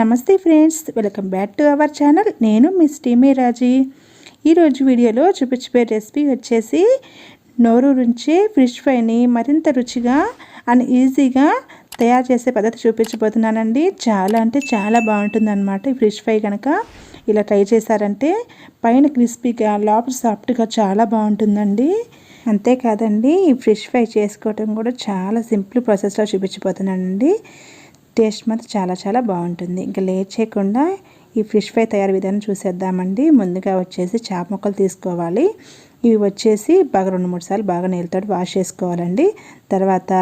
నమస్తే friends welcome back to our channel. నేను miss టీమీ రాజీ. ఈరోజు వీడియోలో చూపించే రెసిపీ వచ్చేసి నోరు నుంచి ఫిష్ ఫ్రైని మరింత రుచిగా అండ్ ఈజీగా తయారు చేసే పద్ధతి చూపించబోతున్నానండి. చాలా అంటే చాలా బాగుంటుందన్నమాట ఈ ఫిష్ ఫ్రై కనుక ఇలా ట్రై చేశారంటే పైన క్రిస్పీగా లోపల సాఫ్ట్గా చాలా బాగుంటుందండి. అంతేకాదండి ఈ ఫిష్ ఫ్రై చేసుకోవటం కూడా చాలా సింపుల్ ప్రాసెస్లో చూపించబోతున్నానండి. టేస్ట్ మాత్రం చాలా చాలా బాగుంటుంది. ఇంకా లేట్ చేయకుండా ఈ ఫిష్ ఫ్రై తయారు విధానం చూసేద్దామండి. ముందుగా వచ్చేసి చేప ముక్కలు తీసుకోవాలి. ఇవి వచ్చేసి బాగా రెండు మూడు సార్లు బాగా నీళ్ళతో వాష్ చేసుకోవాలండి. తర్వాత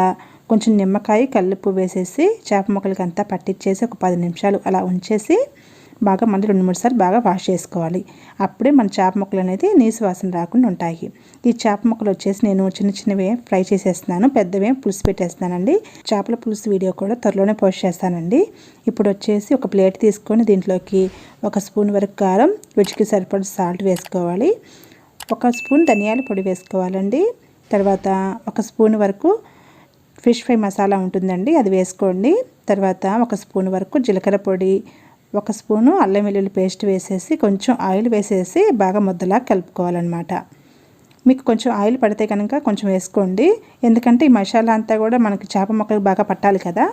కొంచెం నిమ్మకాయ కల్లుప్పు వేసేసి చేప ముక్కలకి అంతా పట్టించేసి ఒక పది నిమిషాలు అలా ఉంచేసి బాగా మళ్ళీ రెండు మూడు సార్లు బాగా వాష్ చేసుకోవాలి. అప్పుడే మన చేప ముక్కలు అనేది నీసు వాసన రాకుండా ఉంటాయి. ఈ చేప ముక్కలు వచ్చేసి నేను చిన్న చిన్నవి ఫ్రై చేసేస్తున్నాను పెద్దవే పులుసు పెట్టేస్తానండి చేపల పులుసు వీడియో కూడా త్వరలోనే పోస్ట్ చేస్తానండి. ఇప్పుడు వచ్చేసి ఒక ప్లేట్ తీసుకొని దీంట్లోకి ఒక స్పూన్ వరకు కారం రుచికి సరిపడా సాల్ట్ వేసుకోవాలి. ఒక స్పూన్ ధనియాల పొడి వేసుకోవాలండి. తర్వాత ఒక స్పూన్ వరకు ఫిష్ ఫ్రై మసాలా ఉంటుందండి అది వేసుకోండి. తర్వాత ఒక స్పూన్ వరకు జీలకర్ర పొడి ఒక స్పూను అల్లం వెల్లుల్లి పేస్ట్ వేసేసి కొంచెం ఆయిల్ వేసేసి బాగా ముద్దలా కలుపుకోవాలన్నమాట. మీకు కొంచెం ఆయిల్ పడితే కనుక కొంచెం వేసుకోండి. ఎందుకంటే ఈ మసాలా అంతా కూడా మనకి చేప మొక్కలు బాగా పట్టాలి కదా.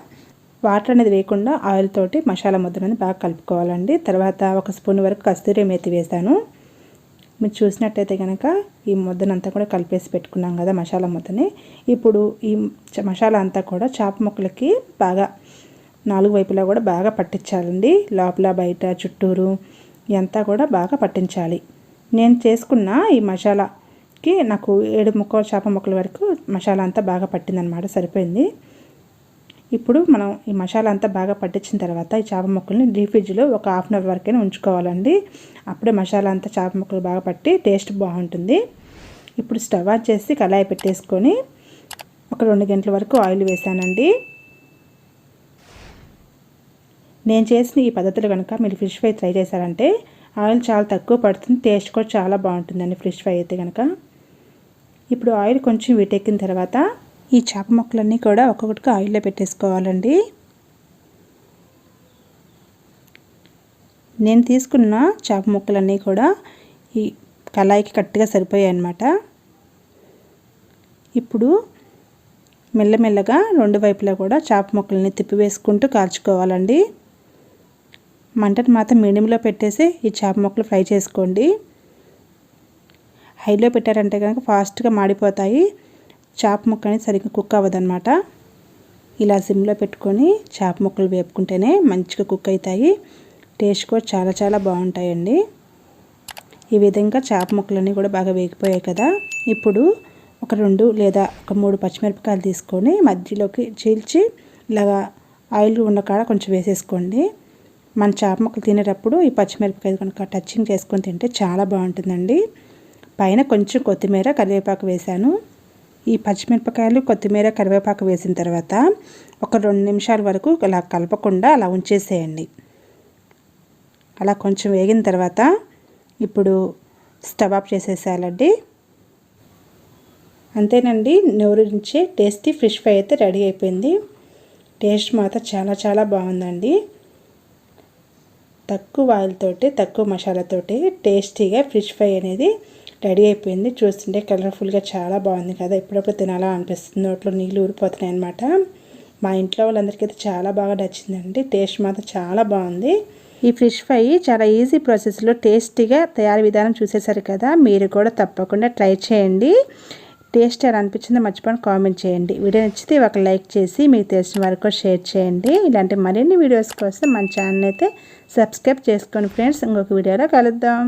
వాటర్ అనేది వేయకుండా ఆయిల్ తోటి మసాలా ముద్దలని బాగా కలుపుకోవాలండి. తర్వాత ఒక స్పూన్ వరకు కస్తూరి మేతి వేసాను. మీరు చూసినట్టయితే కనుక ఈ ముద్దనంతా కూడా కలిపేసి పెట్టుకున్నాం కదా మసాలా ముద్దని. ఇప్పుడు ఈ మసాలా అంతా కూడా చేప ముక్కలకి బాగా నాలుగు వైపులా కూడా బాగా పట్టించాలండి. లోపల బయట చుట్టూరు ఇదంతా కూడా బాగా పట్టించాలి. నేను చేసుకున్న ఈ మసాలాకి నాకు ఏడు ముక్క చేప ముక్కల వరకు మసాలా అంతా బాగా పట్టిందనమాట సరిపోయింది. ఇప్పుడు మనం ఈ మసాలా అంతా బాగా పట్టించిన తర్వాత ఈ చేప ముక్కల్ని డీప్ ఫ్రిడ్జ్లో ఒక హాఫ్ అన్ అవర్ వరకైనా ఉంచుకోవాలండి. అప్పుడే మసాలా అంతా చేప ముక్కలు బాగా పట్టి టేస్ట్ బాగుంటుంది. ఇప్పుడు స్టవ్ ఆన్ చేసి కళాయి పెట్టేసుకొని ఒక రెండు గంటల వరకు ఆయిల్ వేసానండి. నేను చేసిన ఈ పద్ధతులు కనుక మీరు ఫిష్ ఫ్రై ట్రై చేశారంటే ఆయిల్ చాలా తక్కువ పడుతుంది టేస్ట్ కూడా చాలా బాగుంటుందండి ఫిష్ ఫ్రై అయితే కనుక ఇప్పుడు ఆయిల్ కొంచెం వీటెక్కిన తర్వాత ఈ చేప ముక్కలన్నీ కూడా ఒక్కొక్కటిగా ఆయిల్లో పెట్టేసుకోవాలండి. నేను తీసుకున్న చేప ముక్కలన్నీ కూడా ఈ కళాయికి కరెక్ట్గా సరిపోయాయి అన్నమాట. ఇప్పుడు మెల్లమెల్లగా రెండు వైపులా కూడా చేప ముక్కల్ని తిప్పి వేసుకుంటూ కాల్చుకోవాలండి. మంటను మాత్రం మీడియంలో పెట్టేసి ఈ చేప ముక్కలు ఫ్రై చేసుకోండి. హైలో పెట్టారంటే కనుక ఫాస్ట్గా మాడిపోతాయి. చేప ముక్క అనేది సరిగ్గా కుక్ అవ్వదనమాట ఇలా సిమ్లో పెట్టుకొని చేప ముక్కలు వేపుకుంటేనే మంచిగా కుక్ అవుతాయి. టేస్ట్ కూడా చాలా చాలా బాగుంటాయండి. ఈ విధంగా చేప ముక్కలన్నీ కూడా బాగా వేగిపోయాయి కదా. ఇప్పుడు ఒక రెండు లేదా ఒక మూడు పచ్చిమిరపకాయలు తీసుకొని మధ్యలోకి చీల్చి ఇలాగా ఆయిల్ ఉన్న కాడ కొంచెం వేసేసుకోండి. మన చేప ముక్కలు తినేటప్పుడు ఈ పచ్చిమిరపకాయలు కనుక టచ్చింగ్ చేసుకొని తింటే చాలా బాగుంటుందండి. పైన కొంచెం కొత్తిమీర కరివేపాకు వేశాను. ఈ పచ్చిమిరపకాయలు కొత్తిమీర కరివేపాకు వేసిన తర్వాత ఒక రెండు నిమిషాల వరకు అలా కలపకుండా అలా ఉంచేసేయండి. అలా కొంచెం వేగిన తర్వాత ఇప్పుడు స్టవ్ ఆఫ్ చేసేసేయాలండి. అంతేనండి నోరుంచే టేస్టీ ఫిష్ ఫ్రై అయితే రెడీ అయిపోయింది. టేస్ట్ మాత్రం చాలా చాలా బాగుందండి. తక్కువ ఆయిల్ తోటి తక్కువ మసాలాతోటి టేస్టీగా ఫిష్ ఫ్రై అనేది రెడీ అయిపోయింది. చూస్తుంటే కలర్ఫుల్గా చాలా బాగుంది కదా. ఎప్పుడప్పుడు తినాలా అనిపిస్తుంది. నోట్లో నీళ్ళు ఊరిపోతున్నాయి అనమాట మా ఇంట్లో వాళ్ళందరికీ అయితే చాలా బాగా నచ్చిందండి. టేస్ట్ మాత్రం చాలా బాగుంది. ఈ ఫిష్ ఫ్రై చాలా ఈజీ ప్రాసెస్లో టేస్టీగా తయారీ విధానం చూసేసారు కదా మీరు కూడా తప్పకుండా ట్రై చేయండి. టేస్ట్ ఎలా అనిపించిందో మర్చిపోయి కామెంట్ చేయండి. వీడియో నచ్చితే ఒక లైక్ చేసి మీకు తెలిసిన వరకు షేర్ చేయండి. ఇలాంటి మరిన్ని వీడియోస్ కోసం మన ఛానల్ అయితే సబ్స్క్రైబ్ చేసుకోండి ఫ్రెండ్స్. ఇంకొక వీడియోలో కలుద్దాం.